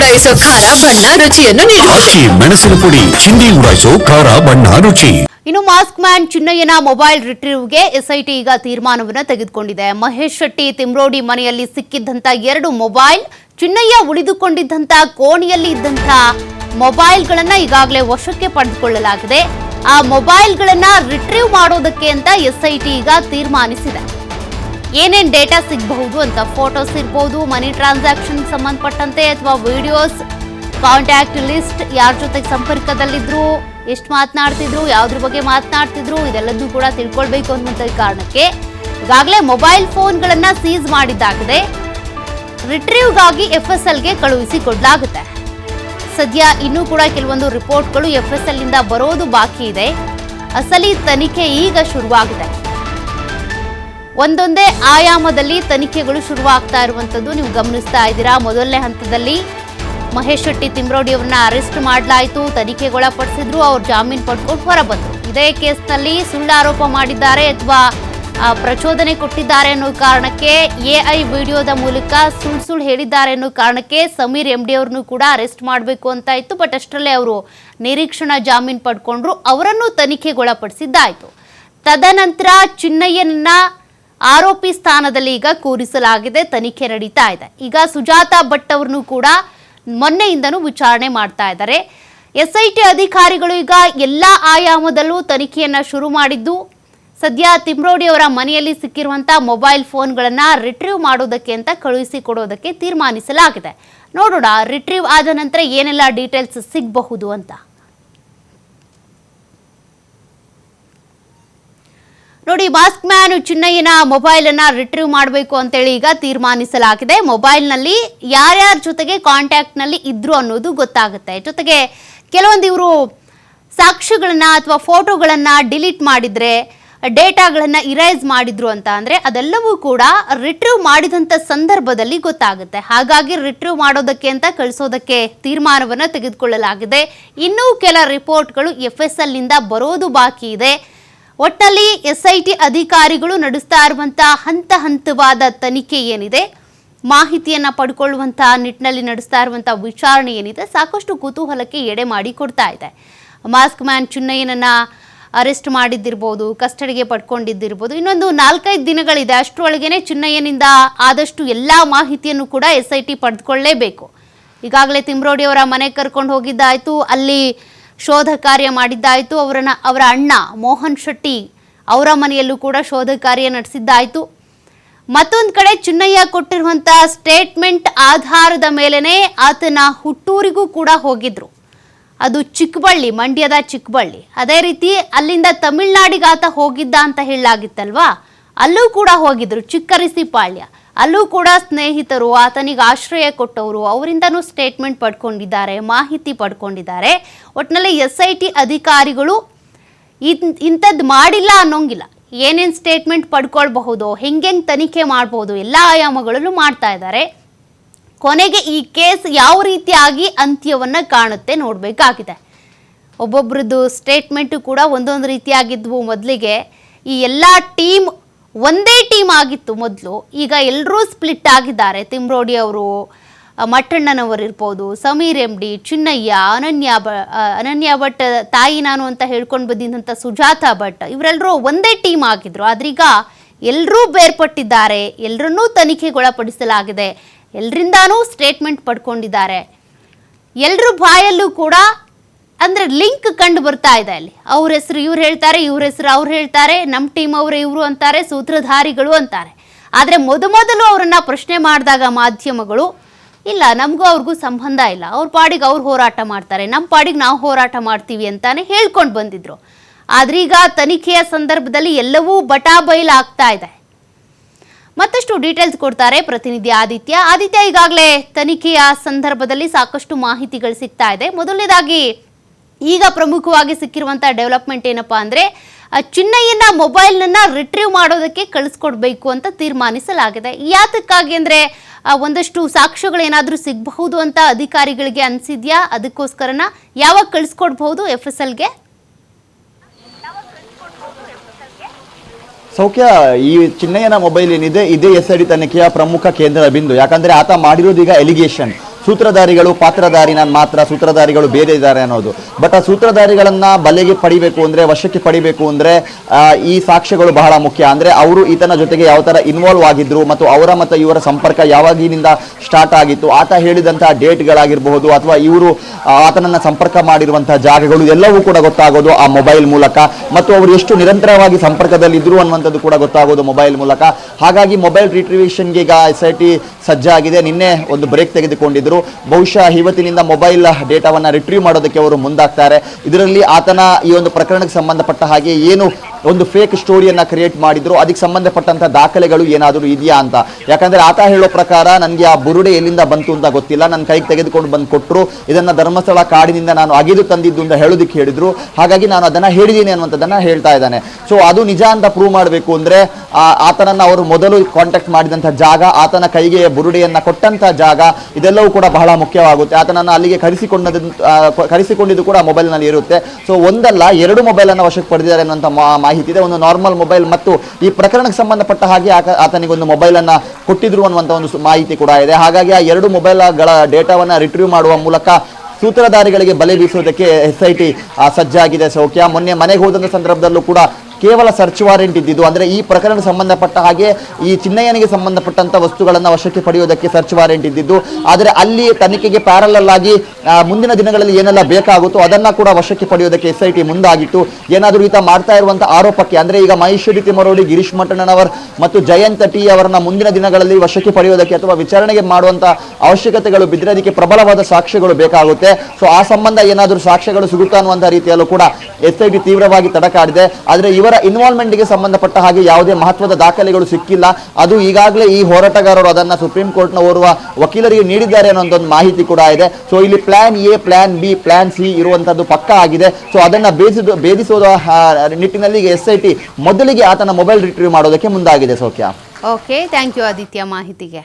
ಉಡಾಯಿಸೋ ಖಾರ ಬಣ್ಣ ರುಚಿಯನ್ನು ನೀಡುತ್ತದೆ ಮೆಣಸಿನ ಪುಡಿ ಚಿಂದಿ ಉಡಾಯಿಸೋ ಖಾರ ಬಣ್ಣ ರುಚಿ. ಇನ್ನು ಮಾಸ್ಕ್ ಮ್ಯಾನ್ ಚಿನ್ನಯ್ಯನ ಮೊಬೈಲ್ ರಿಟ್ರೀವ್ಗೆ ಎಸ್ಐಟಿ ಈಗ ತೀರ್ಮಾನವನ್ನು ತೆಗೆದುಕೊಂಡಿದೆ. ಮಹೇಶ್ ಶೆಟ್ಟಿ ತಿಮ್ರೋಡಿ ಮನೆಯಲ್ಲಿ ಸಿಕ್ಕಿದ್ದಂತ ಎರಡು ಮೊಬೈಲ್ ಚಿನ್ನಯ್ಯ ಉಳಿದುಕೊಂಡಿದ್ದಂತ ಕೋಣೆಯಲ್ಲಿ ಇದ್ದಂತ ಮೊಬೈಲ್ಗಳನ್ನ ಈಗಾಗಲೇ ವಶಕ್ಕೆ ಪಡೆದುಕೊಳ್ಳಲಾಗಿದೆ. ಆ ಮೊಬೈಲ್ಗಳನ್ನ ರಿಟ್ರೀವ್ ಮಾಡೋದಕ್ಕೆ ಅಂತ ಎಸ್ಐಟಿ ಈಗ ತೀರ್ಮಾನಿಸಿದೆ. ಏನೇನ್ ಡೇಟಾ ಸಿಗಬಹುದು ಅಂತ ಫೋಟೋಸ್ ಇರ್ಬೋದು ಮನಿ ಟ್ರಾನ್ಸಾಕ್ಷನ್ ಸಂಬಂಧಪಟ್ಟಂತೆ ಅಥವಾ ವಿಡಿಯೋಸ್ ಕಾಂಟ್ಯಾಕ್ಟ್ ಲಿಸ್ಟ್ ಯಾರ ಜೊತೆಗೆ ಸಂಪರ್ಕದಲ್ಲಿದ್ದರು ಎಷ್ಟು ಮಾತನಾಡ್ತಿದ್ರು, ಯಾವುದ್ರ ಬಗ್ಗೆ ಮಾತನಾಡ್ತಿದ್ರು ಇದೆಲ್ಲದೂ ಕೂಡ ತಿಳ್ಕೊಳ್ಬೇಕು ಅನ್ನುವಂಥ ಕಾರಣಕ್ಕೆ ಈಗಾಗಲೇ ಮೊಬೈಲ್ ಫೋನ್ಗಳನ್ನು ಸೀಸ್ ಮಾಡಿದ್ದಾಗಿದೆ. ರಿಟ್ರೀವ್ಗಾಗಿ ಎಫ್ ಎಸ್ ಎಲ್ಗೆ ಕಳುಹಿಸಿ ಕೊಡಲಾಗುತ್ತೆ. ಸದ್ಯ ಇನ್ನೂ ಕೂಡ ಕೆಲವೊಂದು ರಿಪೋರ್ಟ್ಗಳು ಎಫ್ ಎಸ್ ಎಲ್ ಇಂದ ಬರೋದು ಬಾಕಿ ಇದೆ. ಅಸಲಿ ತನಿಖೆ ಈಗ ಶುರುವಾಗಿದೆ. ಒಂದೊಂದೇ ಆಯಾಮದಲ್ಲಿ ತನಿಖೆಗಳು ಶುರುವಾಗ್ತಾ ಇರುವಂತದ್ದು ನೀವು ಗಮನಿಸ್ತಾ ಇದ್ದೀರಾ. ಮೊದಲನೇ ಹಂತದಲ್ಲಿ ಮಹೇಶ್ ಶೆಟ್ಟಿ ತಿಮ್ರೋಡಿ ಅವ್ರನ್ನ ಅರೆಸ್ಟ್ ಮಾಡಲಾಯಿತು. ತನಿಖೆಗೊಳಪಡಿಸಿದ್ರು ಅವ್ರು ಜಾಮೀನು ಪಡ್ಕೊಂಡು ಹೊರಬಂದರು. ಇದೇ ಕೇಸ್ನಲ್ಲಿ ಸುಳ್ಳು ಆರೋಪ ಮಾಡಿದ್ದಾರೆ ಅಥವಾ ಪ್ರಚೋದನೆ ಕೊಟ್ಟಿದ್ದಾರೆ ಅನ್ನೋ ಕಾರಣಕ್ಕೆ, ಎ ಐ ವಿಡಿಯೋದ ಮೂಲಕ ಸುಳ್ಳು ಸುಳ್ಳು ಹೇಳಿದ್ದಾರೆ ಅನ್ನೋ ಕಾರಣಕ್ಕೆ ಸಮೀರ್ ಎಂ ಡಿ ಅವ್ರನ್ನೂ ಕೂಡ ಅರೆಸ್ಟ್ ಮಾಡಬೇಕು ಅಂತ ಇತ್ತು. ಬಟ್ ಅಷ್ಟರಲ್ಲೇ ಅವರು ನಿರೀಕ್ಷಣಾ ಜಾಮೀನು ಪಡ್ಕೊಂಡ್ರು. ಅವರನ್ನು ತನಿಖೆಗೊಳಪಡಿಸಿದ್ದಾಯಿತು. ತದನಂತರ ಚಿನ್ನಯ್ಯನನ್ನ ಆರೋಪಿ ಸ್ಥಾನದಲ್ಲಿ ಈಗ ಕೂರಿಸಲಾಗಿದೆ, ತನಿಖೆ ನಡೀತಾ ಇದೆ. ಈಗ ಸುಜಾತ ಭಟ್ ಅವ್ರನ್ನು ಕೂಡ ಮೊನ್ನೆಯಿಂದನೂ ವಿಚಾರಣೆ ಮಾಡ್ತಾ ಇದ್ದಾರೆ. ಎಸ್ಐಟಿ ಅಧಿಕಾರಿಗಳು ಈಗ ಎಲ್ಲ ಆಯಾಮದಲ್ಲೂ ತನಿಖೆಯನ್ನ ಶುರು ಮಾಡಿದ್ದು, ಸದ್ಯ ತಿಮ್ರೋಡಿ ಅವರ ಮನೆಯಲ್ಲಿ ಸಿಕ್ಕಿರುವಂತಹ ಮೊಬೈಲ್ ಫೋನ್ಗಳನ್ನು ರಿಟ್ರೀವ್ ಮಾಡೋದಕ್ಕೆ ಅಂತ ಕಳುಹಿಸಿ ಕೊಡೋದಕ್ಕೆ ತೀರ್ಮಾನಿಸಲಾಗಿದೆ. ನೋಡೋಣ ರಿಟ್ರೀವ್ ಆದ ನಂತರ ಏನೆಲ್ಲ ಡೀಟೇಲ್ಸ್ ಸಿಗಬಹುದು ಅಂತ. ನೋಡಿ, ಮಾಸ್ಕ್ ಮ್ಯಾನ್ ಚಿನ್ನಯ್ಯನ ಮೊಬೈಲ್ ಅನ್ನ ರಿಟ್ರೀವ್ ಮಾಡಬೇಕು ಅಂತೇಳಿ ಈಗ ತೀರ್ಮಾನಿಸಲಾಗಿದೆ. ಮೊಬೈಲ್ನಲ್ಲಿ ಯಾರ್ಯಾರ ಜೊತೆಗೆ ಕಾಂಟ್ಯಾಕ್ಟ್ನಲ್ಲಿ ಇದ್ರು ಅನ್ನೋದು ಗೊತ್ತಾಗುತ್ತೆ. ಜೊತೆಗೆ ಕೆಲವೊಂದು ಇವರು ಸಾಕ್ಷ್ಯಗಳನ್ನ ಅಥವಾ ಫೋಟೋಗಳನ್ನ ಡಿಲೀಟ್ ಮಾಡಿದ್ರೆ, ಡೇಟಾಗಳನ್ನ ಇರೈಸ್ ಮಾಡಿದ್ರು ಅಂತ ಅಂದ್ರೆ ಅದೆಲ್ಲವೂ ಕೂಡ ರಿಟ್ರೀವ್ ಮಾಡಿದಂತ ಸಂದರ್ಭದಲ್ಲಿ ಗೊತ್ತಾಗುತ್ತೆ. ಹಾಗಾಗಿ ರಿಟ್ರೀವ್ ಮಾಡೋದಕ್ಕೆ ಅಂತ ಕಳಿಸೋದಕ್ಕೆ ತೀರ್ಮಾನವನ್ನ ತೆಗೆದುಕೊಳ್ಳಲಾಗಿದೆ. ಇನ್ನೂ ಕೆಲ ರಿಪೋರ್ಟ್ಗಳು ಎಫ್ ಎಸ್ ಎಲ್ನಿಂದ ಬರೋದು ಬಾಕಿ ಇದೆ. ಒಟ್ಟಲ್ಲಿ ಎಸ್ಐಟಿ ಅಧಿಕಾರಿಗಳು ನಡೆಸ್ತಾ ಇರುವಂತಹ ಹಂತ ಹಂತವಾದ ತನಿಖೆ ಏನಿದೆ, ಮಾಹಿತಿಯನ್ನ ಪಡ್ಕೊಳ್ಳುವಂತಹ ನಿಟ್ಟಿನಲ್ಲಿ ನಡೆಸ್ತಾ ಇರುವಂತಹ ವಿಚಾರಣೆ ಏನಿದೆ ಸಾಕಷ್ಟು ಕುತೂಹಲಕ್ಕೆ ಎಡೆ ಮಾಡಿ ಕೊಡ್ತಾ ಇದೆ. ಮಾಸ್ಕ್ ಮ್ಯಾನ್ ಚುನ್ನಯ್ಯನನ್ನ ಅರೆಸ್ಟ್ ಮಾಡಿದ್ದಿರ್ಬೋದು, ಕಸ್ಟಡಿಗೆ ಪಡ್ಕೊಂಡಿದ್ದಿರ್ಬೋದು, ಇನ್ನೊಂದು ನಾಲ್ಕೈದು ದಿನಗಳಿದೆ, ಅಷ್ಟರೊಳಗೇನೆ ಚಿನ್ನಯ್ಯನಿಂದ ಆದಷ್ಟು ಎಲ್ಲ ಮಾಹಿತಿಯನ್ನು ಕೂಡ ಎಸ್ ಐ ಟಿ ಪಡೆದುಕೊಳ್ಳಲೇಬೇಕು ಈಗಾಗಲೇ ತಿಮ್ರೋಡಿ ಅವರ ಮನೆಗೆ ಕರ್ಕೊಂಡು ಹೋಗಿದ್ದಾಯಿತು, ಅಲ್ಲಿ ಶೋಧ ಕಾರ್ಯ ಮಾಡಿದ್ದಾಯಿತು. ಅವರನ್ನ ಅವರ ಅಣ್ಣ ಮೋಹನ್ ಶೆಟ್ಟಿ ಅವರ ಮನೆಯಲ್ಲೂ ಕೂಡ ಶೋಧ ಕಾರ್ಯ ನಡೆಸಿದ್ದಾಯಿತು. ಮತ್ತೊಂದು ಕಡೆ ಚಿನ್ನಯ್ಯ ಕೊಟ್ಟಿರುವಂಥ ಸ್ಟೇಟ್ಮೆಂಟ್ ಆಧಾರದ ಮೇಲೆನೆ ಆತನ ಹುಟ್ಟೂರಿಗೂ ಕೂಡ ಹೋಗಿದ್ರು. ಅದು ಚಿಕ್ಕಬಳ್ಳಿ ಮಂಡ್ಯದ ಚಿಕ್ಕಬಳ್ಳಿ ಅದೇ ರೀತಿ ಅಲ್ಲಿಂದ ತಮಿಳ್ನಾಡಿಗೆ ಆತ ಹೋಗಿದ್ದ ಅಂತ ಹೇಳಲಾಗಿತ್ತಲ್ವಾ? ಅಲ್ಲೂ ಕೂಡ ಹೋಗಿದ್ರು ಚಿಕ್ಕರಿಸಿಪಾಳ್ಯ. ಅಲ್ಲೂ ಕೂಡ ಸ್ನೇಹಿತರು, ಆತನಿಗೆ ಆಶ್ರಯ ಕೊಟ್ಟವರು, ಅವರಿಂದನೂ ಸ್ಟೇಟ್ಮೆಂಟ್ ಪಡ್ಕೊಂಡಿದ್ದಾರೆ, ಮಾಹಿತಿ ಪಡ್ಕೊಂಡಿದ್ದಾರೆ. ಒಟ್ಟಿನಲ್ಲಿ ಎಸ್ ಐ ಟಿ ಅಧಿಕಾರಿಗಳು ಇಂಥದ್ದು ಮಾಡಿಲ್ಲ ಅನ್ನೋಂಗಿಲ್ಲ. ಏನೇನು ಸ್ಟೇಟ್ಮೆಂಟ್ ಪಡ್ಕೊಳ್ಬಹುದು, ಹೆಂಗೆಂಗೆ ತನಿಖೆ ಮಾಡ್ಬೋದು ಎಲ್ಲ ಆಯಾಮಗಳಲ್ಲೂ ಮಾಡ್ತಾ ಇದ್ದಾರೆ. ಕೊನೆಗೆ ಈ ಕೇಸ್ ಯಾವ ರೀತಿಯಾಗಿ ಅಂತ್ಯವನ್ನು ಕಾಣುತ್ತೆ ನೋಡಬೇಕಾಗಿದೆ. ಒಬ್ಬೊಬ್ರದ್ದು ಸ್ಟೇಟ್ಮೆಂಟು ಕೂಡ ಒಂದೊಂದು ರೀತಿಯಾಗಿದ್ವು ಮೊದಲಿಗೆ. ಈ ಎಲ್ಲ ಟೀಮ್ ಒಂದೇ ಟೀಮ್ ಆಗಿತ್ತು ಮೊದಲು. ಈಗ ಎಲ್ಲರೂ ಸ್ಪ್ಲಿಟ್ ಆಗಿದ್ದಾರೆ. ತಿಮ್ರೋಡಿ ಅವರು ಮಟ್ಟಣ್ಣನವರು ಇರ್ಬೋದು, ಸಮೀರ್ ಎಂ ಡಿ ಚಿನ್ನಯ್ಯ, ಅನನ್ಯ ಬ ಅನನ್ಯ ಭಟ್ ತಾಯಿ ನಾನು ಅಂತ ಹೇಳ್ಕೊಂಡು ಬಂದಿದ್ದಂಥ ಸುಜಾತ ಭಟ್ ಇವರೆಲ್ಲರೂ ಒಂದೇ ಟೀಮ್ ಆಗಿದ್ರು. ಆದ್ರೀಗ ಎಲ್ಲರೂ ಬೇರ್ಪಟ್ಟಿದ್ದಾರೆ. ಎಲ್ಲರನ್ನೂ ತನಿಖೆಗೊಳಪಡಿಸಲಾಗಿದೆ. ಎಲ್ಲರಿಂದಾನೂ ಸ್ಟೇಟ್ಮೆಂಟ್ ಪಡ್ಕೊಂಡಿದ್ದಾರೆ. ಎಲ್ಲರೂ ಬಾಯಲ್ಲೂ ಕೂಡ ಅಂದ್ರೆ ಲಿಂಕ್ ಕಂಡು ಬರ್ತಾ ಇದೆ ಅಲ್ಲಿ. ಅವ್ರ ಹೆಸರು ಇವ್ರು ಹೇಳ್ತಾರೆ, ಇವ್ರ ಹೆಸರು ಅವ್ರು ಹೇಳ್ತಾರೆ ನಮ್ಮ ಟೀಮ್ ಅವರು ಇವರು ಅಂತಾರೆ, ಸೂತ್ರಧಾರಿಗಳು ಅಂತಾರೆ. ಆದರೆ ಮೊದಮೊದಲು ಅವರನ್ನ ಪ್ರಶ್ನೆ ಮಾಡಿದಾಗ ಮಾಧ್ಯಮಗಳು, ಇಲ್ಲ, ನಮಗೂ ಅವ್ರಿಗೂ ಸಂಬಂಧ ಇಲ್ಲ. ಅವ್ರ ಪಾಡಿಗೆ ಅವ್ರು ಹೋರಾಟ ಮಾಡ್ತಾರೆ ನಮ್ಮ ಪಾಡಿಗೆ ನಾವು ಹೋರಾಟ ಮಾಡ್ತೀವಿ ಅಂತಾನೆ ಹೇಳ್ಕೊಂಡು ಬಂದಿದ್ರು. ಆದ್ರೀಗ ತನಿಖೆಯ ಸಂದರ್ಭದಲ್ಲಿ ಎಲ್ಲವೂ ಬಟಾಬೈಲ್ ಆಗ್ತಾ ಇದೆ. ಮತ್ತಷ್ಟು ಡೀಟೇಲ್ಸ್ ಕೊಡ್ತಾರೆ ಪ್ರತಿನಿಧಿ ಆದಿತ್ಯ. ಆದಿತ್ಯ, ಈಗಾಗಲೇ ತನಿಖೆಯ ಸಂದರ್ಭದಲ್ಲಿ ಸಾಕಷ್ಟು ಮಾಹಿತಿಗಳು ಸಿಗ್ತಾ ಇದೆ. ಮೊದಲನೇದಾಗಿ ಈಗ ಪ್ರಮುಖವಾಗಿ ಸಿಕ್ಕಿರುವಂತಹ ಡೆವಲಪ್ಮೆಂಟ್ ಏನಪ್ಪಾ ಅಂದ್ರೆ ಚಿನ್ನಯ್ಯನ ಮೊಬೈಲ್ನನ್ನ ರಿಟ್ರೀವ್ ಮಾಡೋದಕ್ಕೆ ಕಳಿಸ್ಕೊಡ್ಬೇಕು ಅಂತ ತೀರ್ಮಾನಿಸಲಾಗಿದೆ. ಯಾತಕ್ಕಾಗಿ ಅಂದ್ರೆ ಒಂದಷ್ಟು ಒಂದಷ್ಟು ಸಾಕ್ಷ್ಯಗಳೇನಾದ್ರೂ ಸಿಗಬಹುದು ಅಂತ ಅಧಿಕಾರಿಗಳಿಗೆ ಅನಿಸಿದ್ಯಾ? ಅದಕ್ಕೋಸ್ಕರನ ಯಾವಾಗ ಕಳಿಸ್ಕೊಡ್ಬಹುದು ಎಫ್ ಎಸ್ ಎಲ್ಗೆ ಸೌಖ್ಯ, ಈ ಚಿನ್ನಯ್ಯನ ಮೊಬೈಲ್ ಏನಿದೆ, ಇದೇ ಎಸ್ ಐ ಡಿ ತನಿಖೆಯ ಪ್ರಮುಖ ಕೇಂದ್ರದ ಬಿಂದು. ಯಾಕಂದ್ರೆ ಆತ ಮಾಡಿರೋದು ಈಗ ಎಲಿಗೇಷನ್ ಸೂತ್ರಧಾರಿಗಳು ಪಾತ್ರಧಾರಿ ನಾನು ಮಾತ್ರ, ಸೂತ್ರಧಾರಿಗಳು ಬೇರೆ ಇದ್ದಾರೆ ಅನ್ನೋದು. ಬಟ್ ಆ ಸೂತ್ರಧಾರಿಗಳನ್ನ ಬಲೆಗೆ ಪಡಿಬೇಕು ಅಂದ್ರೆ, ವಶಕ್ಕೆ ಪಡಿಬೇಕು ಅಂದ್ರೆ ಈ ಸಾಕ್ಷ್ಯಗಳು ಬಹಳ ಮುಖ್ಯ. ಅಂದ್ರೆ ಅವರು ಈತನ ಜೊತೆಗೆ ಯಾವ ತರ ಇನ್ವಾಲ್ವ್ ಆಗಿದ್ರು ಮತ್ತು ಅವರ ಮತ್ತು ಇವರ ಸಂಪರ್ಕ ಯಾವಾಗಿನಿಂದ ಸ್ಟಾರ್ಟ್ ಆಗಿತ್ತು, ಆತ ಹೇಳಿದಂತಹ ಡೇಟ್ಗಳಾಗಿರಬಹುದು ಅಥವಾ ಇವರು ಆತನನ್ನ ಸಂಪರ್ಕ ಮಾಡಿರುವಂತಹ ಜಾಗಗಳು ಎಲ್ಲವೂ ಕೂಡ ಗೊತ್ತಾಗೋದು ಆ ಮೊಬೈಲ್ ಮೂಲಕ. ಮತ್ತು ಅವರು ಎಷ್ಟು ನಿರಂತರವಾಗಿ ಸಂಪರ್ಕದಲ್ಲಿ ಇದ್ರು ಅನ್ನುವಂಥದ್ದು ಕೂಡ ಗೊತ್ತಾಗೋದು ಮೊಬೈಲ್ ಮೂಲಕ. ಹಾಗಾಗಿ ಮೊಬೈಲ್ ರಿಟ್ರಿವೇಷನ್ಗೆ ಈಗ ಎಸ್ ಐ ಟಿ ಸಜ್ಜಾಗಿದೆ. ನಿನ್ನೆ ಒಂದು ಬ್ರೇಕ್ ತೆಗೆದುಕೊಂಡಿದ್ರು. ಬಹುಶಃ ಇವತ್ತಿನಿಂದ ಮೊಬೈಲ್ ಡೇಟಾವನ್ನ ರಿಟ್ರೀವ್ ಮಾಡೋದಕ್ಕೆ ಅವರು ಮುಂದಾಗ್ತಾರೆ. ಇದರಲ್ಲಿ ಆತನ ಈ ಒಂದು ಪ್ರಕರಣಕ್ಕೆ ಸಂಬಂಧಪಟ್ಟ ಹಾಗೆ ಏನು ಒಂದು ಫೇಕ್ ಸ್ಟೋರಿಯನ್ನ ಕ್ರಿಯೇಟ್ ಮಾಡಿದ್ರು, ಅದಕ್ಕೆ ಸಂಬಂಧಪಟ್ಟಂತ ದಾಖಲೆಗಳು ಏನಾದರೂ ಇದೆಯಾ ಅಂತ. ಯಾಕಂದ್ರೆ ಆತ ಹೇಳೋ ಪ್ರಕಾರ ನನಗೆ ಆ ಬುರುಡೆ ಎಲ್ಲಿಂದ ಬಂತು ಅಂತ ಗೊತ್ತಿಲ್ಲ. ನನ್ನ ಕೈಗೆ ತೆಗೆದುಕೊಂಡು ಬಂದು ಕೊಟ್ಟರು ಇದನ್ನ ಧರ್ಮಸ್ಥಳ ಕಾಡಿನಿಂದ ನಾನು ಅಗೆದು ತಂದಿದ್ದು ಅಂತ ಹೇಳೋದಕ್ಕೆ ಹೇಳಿದ್ರು. ಹಾಗಾಗಿ ನಾನು ಅದನ್ನ ಹೇಳಿದ್ದೀನಿ ಅನ್ನುವಂಥದ್ದನ್ನು ಹೇಳ್ತಾ ಇದ್ದಾನೆ. ಸೊ ಅದು ನಿಜ ಅಂತ ಪ್ರೂವ್ ಮಾಡಬೇಕು ಅಂದ್ರೆ ಆತನನ್ನು ಅವರು ಮೊದಲು ಕಾಂಟ್ಯಾಕ್ಟ್ ಮಾಡಿದಂಥ ಜಾಗ, ಆತನ ಕೈಗೆ ಬುರುಡೆಯನ್ನು ಕೊಟ್ಟಂಥ ಜಾಗ, ಇದೆಲ್ಲವೂ ಕೂಡ ಬಹಳ ಮುಖ್ಯವಾಗುತ್ತೆ. ಆತನನ್ನ ಅಲ್ಲಿಗೆ ಕರೆಸಿಕೊಂಡ ಕರೆಸಿಕೊಂಡಿದ್ದು ಕೂಡ ಮೊಬೈಲ್ನಲ್ಲಿ ಇರುತ್ತೆ. ಸೊ ಒಂದಲ್ಲ, ಎರಡು ಮೊಬೈಲ್ ಅನ್ನ ವಶಕ್ಕೆ ಪಡೆದಿದ್ದಾರೆ ಅನ್ನುವಂಥ ಮಾಹಿತಿ ಇದೆ. ಒಂದು ನಾರ್ಮಲ್ ಮೊಬೈಲ್ ಮತ್ತು ಈ ಪ್ರಕರಣಕ್ಕೆ ಸಂಬಂಧಪಟ್ಟ ಹಾಗೆ ಆತ- ಆತನಿಗೆ ಒಂದು ಮೊಬೈಲ್ ಅನ್ನ ಕೊಟ್ಟಿದ್ರು ಅನ್ನುವಂಥ ಒಂದು ಮಾಹಿತಿ ಕೂಡ ಇದೆ. ಹಾಗಾಗಿ ಆ ಎರಡು ಮೊಬೈಲ್ಗಳ ಡೇಟಾವನ್ನ ರಿಟ್ರೀವ್ ಮಾಡುವ ಮೂಲಕ ಸೂತ್ರಧಾರಿಗಳಿಗೆ ಬಲೆ ಬೀಸುವುದಕ್ಕೆ ಎಸ್ ಐ ಟಿ ಸಜ್ಜಾಗಿದೆ ಸೌಖ್ಯ. ಮೊನ್ನೆ ಮನೆಗೆ ಹೋದಂಥ ಸಂದರ್ಭದಲ್ಲೂ ಕೂಡ ಕೇವಲ ಸರ್ಚ್ ವಾರೆಂಟ್ ಇದ್ದಿದ್ದು. ಅಂದ್ರೆ ಈ ಪ್ರಕರಣ ಸಂಬಂಧಪಟ್ಟ ಹಾಗೆ ಈ ಚಿನ್ನಯ್ಯನಿಗೆ ಸಂಬಂಧಪಟ್ಟಂಥ ವಸ್ತುಗಳನ್ನು ವಶಕ್ಕೆ ಪಡೆಯುವುದಕ್ಕೆ ಸರ್ಚ್ ವಾರೆಂಟ್ ಇದ್ದಿದ್ದು. ಆದರೆ ಅಲ್ಲಿ ತನಿಖೆಗೆ ಪ್ಯಾರಲಲ್ ಆಗಿ ಮುಂದಿನ ದಿನಗಳಲ್ಲಿ ಏನೆಲ್ಲ ಬೇಕಾಗುತ್ತೋ ಅದನ್ನ ಕೂಡ ವಶಕ್ಕೆ ಪಡೆಯುವುದಕ್ಕೆ ಎಸ್ ಐ ಟಿ ಮುಂದಾಗಿತ್ತು. ಏನಾದರೂ ಈತ ಮಾಡ್ತಾ ಇರುವಂಥ ಆರೋಪಕ್ಕೆ, ಅಂದ್ರೆ ಈಗ ಮಹೇಶ್ವರಿ ತಿಮರೋಡಿ ಗಿರೀಶ್ ಮಠಣ್ಣನವರ್ ಮತ್ತು ಜಯಂತ ಟಿ ಅವರನ್ನ ಮುಂದಿನ ದಿನಗಳಲ್ಲಿ ವಶಕ್ಕೆ ಪಡೆಯುವುದಕ್ಕೆ ಅಥವಾ ವಿಚಾರಣೆಗೆ ಮಾಡುವಂಥ ಅವಶ್ಯಕತೆಗಳು ಬಿದ್ದರೆ ಅದಕ್ಕೆ ಪ್ರಬಲವಾದ ಸಾಕ್ಷ್ಯಗಳು ಬೇಕಾಗುತ್ತೆ. ಸೊ ಆ ಸಂಬಂಧ ಏನಾದರೂ ಸಾಕ್ಷ್ಯಗಳು ಸಿಗುತ್ತಾ ಅನ್ನುವಂಥ ರೀತಿಯಲ್ಲೂ ಕೂಡ ಎಸ್ ಐ ಟಿ ತೀವ್ರವಾಗಿ ತಡಕಾಡಿದೆ ಆದರೆ ಇವರ ಇನ್ವಾಲ್ವ್ಮೆಂಟ್ಗೆ ಸಂಬಂಧಪಟ್ಟ ಹಾಗೆ ಯಾವುದೇ ಮಹತ್ವದ ದಾಖಲೆಗಳು ಸಿಕ್ಕಿಲ್ಲ. ಅದು ಈಗಾಗಲೇ ಈ ಹೋರಾಟಗಾರರು ಅದನ್ನ ಸುಪ್ರೀಂ ಕೋರ್ಟ್ನ ಓರ್ವ ವಕೀಲರಿಗೆ ನೀಡಿದ್ದಾರೆ ಅನ್ನೋ ಒಂದು ಮಾಹಿತಿ ಕೂಡ ಇದೆ. ಸೊ ಇಲ್ಲಿ plan A plan B plan C ಇರುವಂತದ್ದು ಪಕ್ಕ ಆಗಿದೆ. ಸೊ ಅದನ್ನ ಬೇಯಿಸಿದ ಬೇಧಿಸುವ ನಿಟ್ಟಿನಲ್ಲಿ ಎಸ್ ಐ ಟಿ ಮೊದಲಿಗೆ ಆತನ ಮೊಬೈಲ್ ರಿಟ್ರೀವ್ ಮಾಡೋದಕ್ಕೆ ಮುಂದಾಗಿದೆ ಸೌಖ್ಯ. ಓಕೆ ಥ್ಯಾಂಕ್ ಯು ಆದಿತ್ಯ ಮಾಹಿತಿಗೆ.